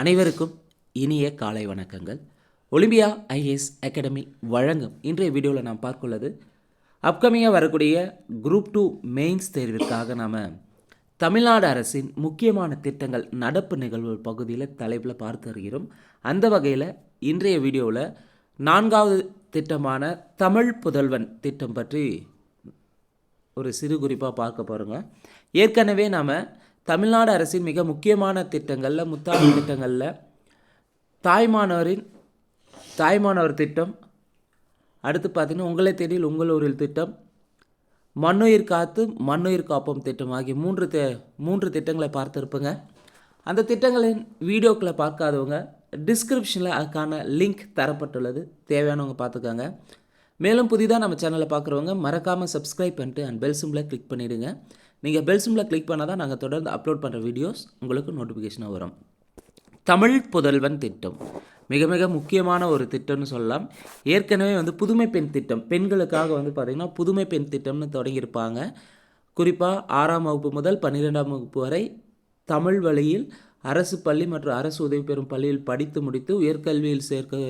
அனைவருக்கும் இனிய காலை வணக்கங்கள். ஒலிம்பியா ஐஏஎஸ் அகாடமி வழங்கும் இன்றைய வீடியோவில் நாம் பார்க்குள்ளது அப்கமிங்காக வரக்கூடிய குரூப் டூ மெயின்ஸ் தேர்விற்காக நாம் தமிழ்நாடு அரசின் முக்கியமான திட்டங்கள் நடப்பு நிகழ்வு பகுதியில் தலைப்பில் பார்த்து வருகிறோம். அந்த வகையில் இன்றைய வீடியோவில் நான்காவது திட்டமான தமிழ் புதல்வன் திட்டம் பற்றி ஒரு சிறு குறிப்பாக பார்க்க போகிறோங்க ஏற்கனவே நாம் தமிழ்நாடு அரசின் மிக முக்கியமான திட்டங்களில் முத்தாண்டு திட்டங்களில் தாய்மானவரின் தாய்மானவர் திட்டம் அடுத்து பார்த்தீங்கன்னா உங்களை தேடியில் உங்கள் ஊரில் திட்டம் மண்ணுயிர் காத்து மண்ணுயிர் காப்போம் திட்டம் ஆகிய மூன்று தி மூன்று திட்டங்களை பார்த்துருப்பேங்க. அந்த திட்டங்களின் வீடியோக்களை பார்க்காதவங்க டிஸ்கிரிப்ஷனில் அதுக்கான லிங்க் தரப்பட்டுள்ளது தேவையானவங்க பார்த்துக்கோங்க. மேலும் புதிதாக நம்ம சேனலை பார்க்குறவங்க மறக்காமல் சப்ஸ்கிரைப் பண்ணிட்டு அண்ட் பெல் சிம்பில் கிளிக் பண்ணிவிடுங்க நீங்கள் பெல் சிம்மில் கிளிக் பண்ணால் தான் நாங்கள் தொடர்ந்து அப்லோட் பண்ணுற வீடியோஸ் உங்களுக்கு நோட்டிஃபிகேஷனாக வரும். தமிழ் புதல்வன் திட்டம். மிக மிக முக்கியமான ஒரு திட்டம்னு சொல்லலாம். ஏற்கனவே வந்து புதுமை பெண் திட்டம். பெண்களுக்காக வந்து பார்த்திங்கன்னா புதுமை பெண் திட்டம்னு தொடங்கியிருப்பாங்க. குறிப்பாக ஆறாம் வகுப்பு முதல் பன்னிரெண்டாம் வகுப்பு வரை தமிழ் வழியில் அரசு பள்ளி மற்றும் அரசு உதவி பெறும் பள்ளியில் படித்து முடித்து உயர்கல்வியில் சேர்க்க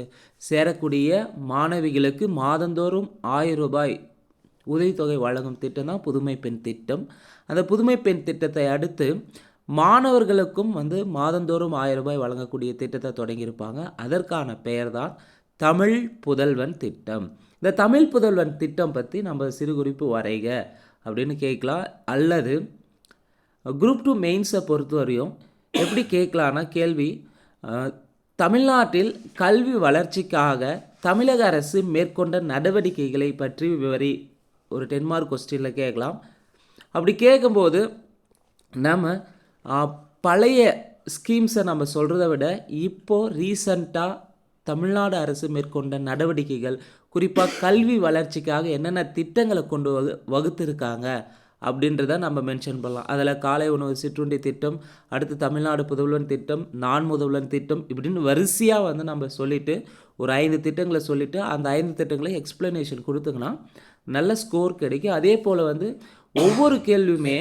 சேரக்கூடிய மாணவிகளுக்கு மாதந்தோறும் ஆயிரம் ரூபாய் உதவித்தொகை வழங்கும் திட்டம் தான் புதுமை பெண் திட்டம். அந்த புதுமை பெண் திட்டத்தை அடுத்து மாணவர்களுக்கும் வந்து மாதந்தோறும் ஆயிரம் ரூபாய் வழங்கக்கூடிய திட்டத்தை தொடங்கியிருப்பாங்க. அதற்கான பெயர் தான் தமிழ் புதல்வன் திட்டம். இந்த தமிழ் புதல்வன் திட்டம் பற்றி நம்ம சிறு குறிப்பு வரைக அப்படின்னு கேட்கலாம். அல்லது குரூப் டூ மெயின்ஸை பொறுத்தவரையும் எப்படி கேட்கலான்னா கேள்வி தமிழ்நாட்டில் கல்வி வளர்ச்சிக்காக தமிழக அரசு மேற்கொண்ட நடவடிக்கைகளை பற்றி விவரி ஒரு டென் மார்க் கொஸ்டினில் கேட்கலாம். அப்படி கேட்கும்போது நம்ம பழைய ஸ்கீம்ஸை நம்ம சொல்கிறத விட இப்போது ரீசண்டாக தமிழ்நாடு அரசு மேற்கொண்ட நடவடிக்கைகள் குறிப்பாக கல்வி வளர்ச்சிக்காக என்னென்ன திட்டங்களை கொண்டு வகு வகுத்திருக்காங்க அப்படின்றத நம்ம மென்ஷன் பண்ணலாம். அதில் காலை உணவு சிற்றுண்டி திட்டம் அடுத்து தமிழ்நாடு புதல்வன் திட்டம் நான் முதல்வன் திட்டம் இப்படின்னு வரிசையாக வந்து நம்ம சொல்லிவிட்டு ஒரு ஐந்து திட்டங்களை சொல்லிட்டு அந்த ஐந்து திட்டங்களை எக்ஸ்ப்ளனேஷன் கொடுத்துங்கன்னா நல்ல ஸ்கோர் கிடைக்கும். அதே போல் வந்து ஒவ்வொரு கேள்வியுமே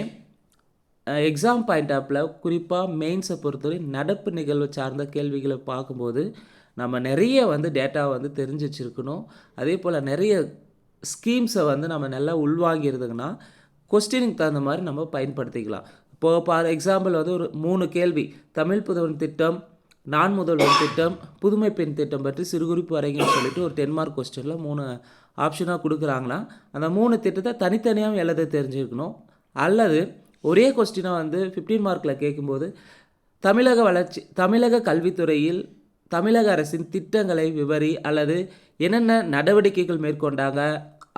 எக்ஸாம் பாயிண்ட் ஆப்பில் குறிப்பாக மெயின்ஸை பொறுத்தவரை நடப்பு நிகழ்வு சார்ந்த கேள்விகளை பார்க்கும்போது நம்ம நிறைய வந்து டேட்டாவை வந்து தெரிஞ்சு வச்சுருக்கணும் அதே போல் நிறைய ஸ்கீம்ஸை வந்து நம்ம நல்லா உள்வாங்கியிருந்தோங்கன்னா கொஸ்டினுக்கு தகுந்த மாதிரி நம்ம பயன்படுத்திக்கலாம். இப்போது ஃபார் எக்ஸாம்பிள் வந்து ஒரு மூணு கேள்வி. தமிழ் புதவன் திட்டம் நான் முதல்வன் திட்டம் புதுமை பெண் திட்டம் பற்றி சிறுகுறிப்பு வரைங்கன்னு சொல்லிட்டு ஒரு டென் மார்க் கொஸ்டினில் மூணு ஆப்ஷனாக கொடுக்குறாங்கன்னா அந்த மூணு திட்டத்தை தனித்தனியாக எழுத தெரிஞ்சிருக்கணும் அல்லது ஒரே கொஸ்டினாக வந்து 15 மார்க்கில் கேட்கும்போது தமிழக வளர்ச்சி தமிழக கல்வித்துறையில் தமிழக அரசின் திட்டங்களை விவரி அல்லது என்னென்ன நடவடிக்கைகள் மேற்கொண்டாங்க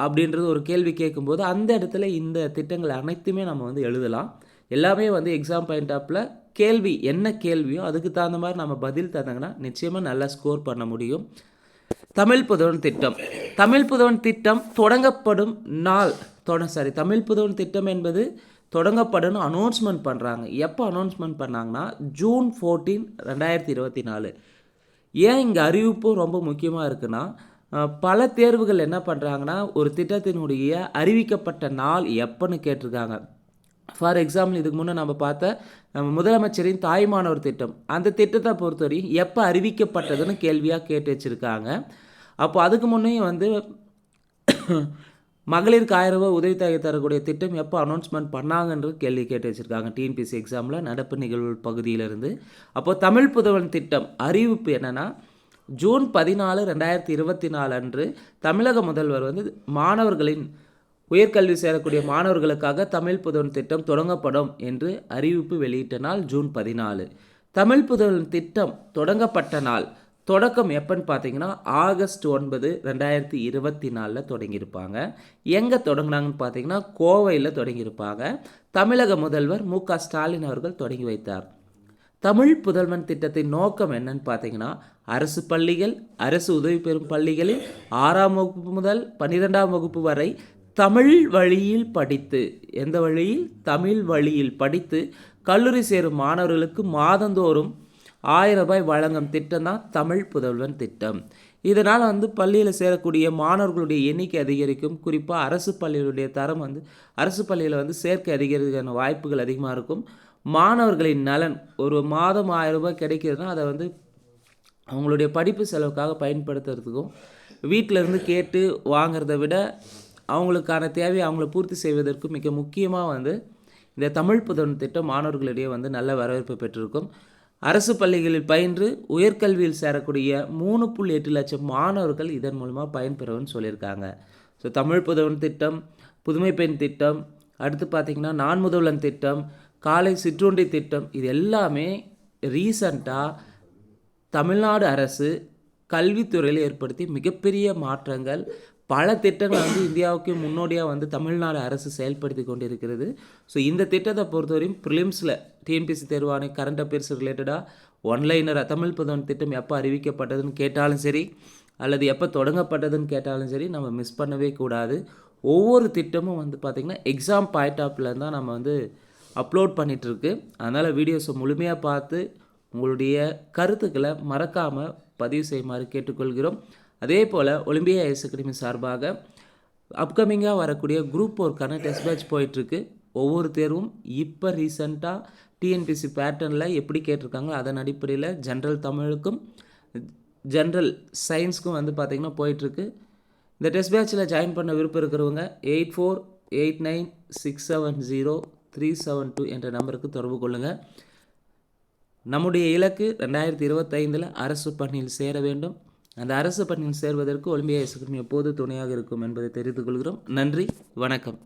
அப்படின்றது ஒரு கேள்வி கேட்கும்போது அந்த இடத்துல இந்த திட்டங்கள் அனைத்துமே நம்ம வந்து எழுதலாம். எல்லாமே வந்து எக்ஸாம் பாயிண்ட் ஆப்பில் கேள்வி என்ன கேள்வியோ அதுக்கு தகுந்த மாதிரி நம்ம பதில் தந்தாங்கன்னா நிச்சயமாக நல்லா ஸ்கோர் பண்ண முடியும். தமிழ் புதவன் திட்டம். தமிழ் புதவன் திட்டம் தொடங்கப்படும் நாள். தொட சாரி தமிழ் புதவன் திட்டம் என்பது தொடங்கப்படும் அனௌன்ஸ்மெண்ட் பண்ணுறாங்க எப்போ அனௌன்ஸ்மெண்ட் பண்ணாங்கன்னா ஜூன் ஃபோர்டீன் ரெண்டாயிரத்தி இருபத்தி நாலு. ஏன் இங்கே அறிவிப்பு ரொம்ப முக்கியமாக இருக்குன்னா பல தேர்வுகள் என்ன பண்ணுறாங்கன்னா ஒரு திட்டத்தினுடைய அறிவிக்கப்பட்ட நாள் எப்போன்னு கேட்டிருக்காங்க. ஃபார் எக்ஸாம்பிள் இதுக்கு முன்னே நம்ம பார்த்த நம்ம முதலமைச்சரின் தாய்மானவர் திட்டம். அந்த திட்டத்தை பொறுத்தவரையும் எப்போ அறிவிக்கப்பட்டதுன்னு கேள்வியாக கேட்டு வச்சுருக்காங்க. அப்போ அதுக்கு முன்னையும் வந்து மகளிருக்கு ஆயிரம் ரூபாய் உதவித்தொகை தரக்கூடிய திட்டம் எப்போ அனௌன்ஸ்மெண்ட் பண்ணாங்கன்ற கேள்வி கேட்டு வச்சுருக்காங்க. டிஎன்பிசி எக்ஸாமில் நடப்பு நிகழ்வு பகுதியிலிருந்து. அப்போது தமிழ் புதவன் திட்டம் அறிவிப்பு என்னென்னா ஜூன் பதினாலு ரெண்டாயிரத்தி இருபத்தி நாலு அன்று தமிழக முதல்வர் வந்து மாணவர்களின் உயர்கல்வி சேரக்கூடிய மாணவர்களுக்காக தமிழ் புதன் திட்டம் தொடங்கப்படும் என்று அறிவிப்பு வெளியிட்ட நாள் ஜூன் பதினாலு. தமிழ் புதன் திட்டம் தொடங்கப்பட்ட நாள் தொடக்கம் எப்போன்னு பார்த்தீங்கன்னா ஆகஸ்ட் ஒன்பது ரெண்டாயிரத்தி இருபத்தி நாலில் தொடங்கியிருப்பாங்க. எங்கே தொடங்கினாங்கன்னு பார்த்தீங்கன்னா கோவையில் தொடங்கியிருப்பாங்க. தமிழக முதல்வர் மு க ஸ்டாலின் அவர்கள் தொடங்கி வைத்தார். தமிழ் புதல்வன் திட்டத்தின் நோக்கம் என்னன்னு பார்த்தீங்கன்னா அரசு பள்ளிகள் அரசு உதவி பெறும் பள்ளிகளில் ஆறாம் வகுப்பு முதல் பன்னிரெண்டாம் வகுப்பு வரை தமிழ் வழியில் படித்து எந்த வழியில்? தமிழ் வழியில் படித்து கல்லூரி சேரும் மாணவர்களுக்கு மாதந்தோறும் ஆயிரம் ரூபாய் வழங்கும் திட்டம் தான் தமிழ் புதல்வன் திட்டம். இதனால் வந்து பள்ளியில் சேரக்கூடிய மாணவர்களுடைய எண்ணிக்கை அதிகரிக்கும். குறிப்பாக அரசு பள்ளிகளுடைய தரம் வந்து அரசு பள்ளியில் வந்து சேர்க்கை அதிகரிக்கான வாய்ப்புகள் அதிகமாக இருக்கும். மாணவர்களின் நலன் ஒரு மாதம் ஆயிரம் ரூபாய் கிடைக்கிறதுனா அதை வந்து அவங்களுடைய படிப்பு செலவுக்காக பயன்படுத்துறதுக்கும் வீட்டிலேருந்து கேட்டு வாங்கிறத விட அவங்களுக்கான தேவையை அவங்கள பூர்த்தி செய்வதற்கு மிக முக்கியமாக வந்து இந்த தமிழ் புதன் திட்டம் மாணவர்களிடையே வந்து நல்ல வரவேற்பு பெற்றிருக்கும். அரசு பள்ளிகளில் பயின்று உயர்கல்வியில் சேரக்கூடிய மூணு புள்ளி எட்டு லட்சம் மாணவர்கள் இதன் மூலமாக பயன்பெறும்னு சொல்லியிருக்காங்க. ஸோ தமிழ் புதவன் திட்டம் புதுமை பெண் திட்டம் அடுத்து பார்த்திங்கன்னா நான் திட்டம் காலை சிற்றுண்டி திட்டம் இது எல்லாமே ரீசண்டாக தமிழ்நாடு அரசு கல்வித்துறையில் ஏற்படுத்தி மிகப்பெரிய மாற்றங்கள் பல திட்டங்கள் வந்து இந்தியாவுக்கு முன்னோடியாக வந்து தமிழ்நாடு அரசு செயல்படுத்தி கொண்டிருக்கிறது. ஸோ இந்த திட்டத்தை பொறுத்தவரையும் ப்ரிலிம்ஸில் டிஎன்பிசி தேர்வாணை கரண்ட் அஃபேர்ஸ் ரிலேட்டடாக ஒன்லைனராக தமிழ் புதன் திட்டம் எப்போ அறிவிக்கப்பட்டதுன்னு கேட்டாலும் சரி அல்லது எப்போ தொடங்கப்பட்டதுன்னு கேட்டாலும் சரி நம்ம மிஸ் பண்ணவே கூடாது. ஒவ்வொரு திட்டமும் வந்து பார்த்திங்கன்னா எக்ஸாம் பாயிண்ட் ஆஃப்ல தான் நம்ம வந்து அப்லோட் பண்ணிகிட்ருக்கு அதனால் வீடியோஸை முழுமையாக பார்த்து உங்களுடைய கருத்துக்களை மறக்காமல் பதிவு செய்யுமாறு கேட்டுக்கொள்கிறோம். அதே போல் ஒலிம்பியா ஐஎஸ் அகாடமி சார்பாக அப்கமிங்காக வரக்கூடிய குரூப் ஒர்க்கான டெஸ்ட் பேட்ச் போயிட்டுருக்கு. ஒவ்வொரு தேர்வும் இப்போ ரீசண்டாக டிஎன்பிசி பேட்டர்னில் எப்படி கேட்டிருக்காங்களோ அதன் அடிப்படையில் ஜென்ரல் தமிழுக்கும் ஜென்ரல் சயின்ஸுக்கும் வந்து பார்த்திங்கன்னா போயிட்டுருக்கு. இந்த டெஸ்ட் பேட்சில் ஜாயின் பண்ண விருப்பம் இருக்கிறவங்க eight four eight nine six seven zero three seven two என்ற நம்பருக்கு தொடர்பு கொள்ளுங்கள் நம்முடைய இலக்கு ரெண்டாயிரத்தி இருபத்தைந்தில் அரசு பணியில் சேர வேண்டும். அந்த அரசு பணியில் சேர்வதற்கு ஒலிம்பியா இசைக்குமே எப்போது துணையாக இருக்கும் என்பதை தெரிந்து கொள்கிறோம். நன்றி வணக்கம்.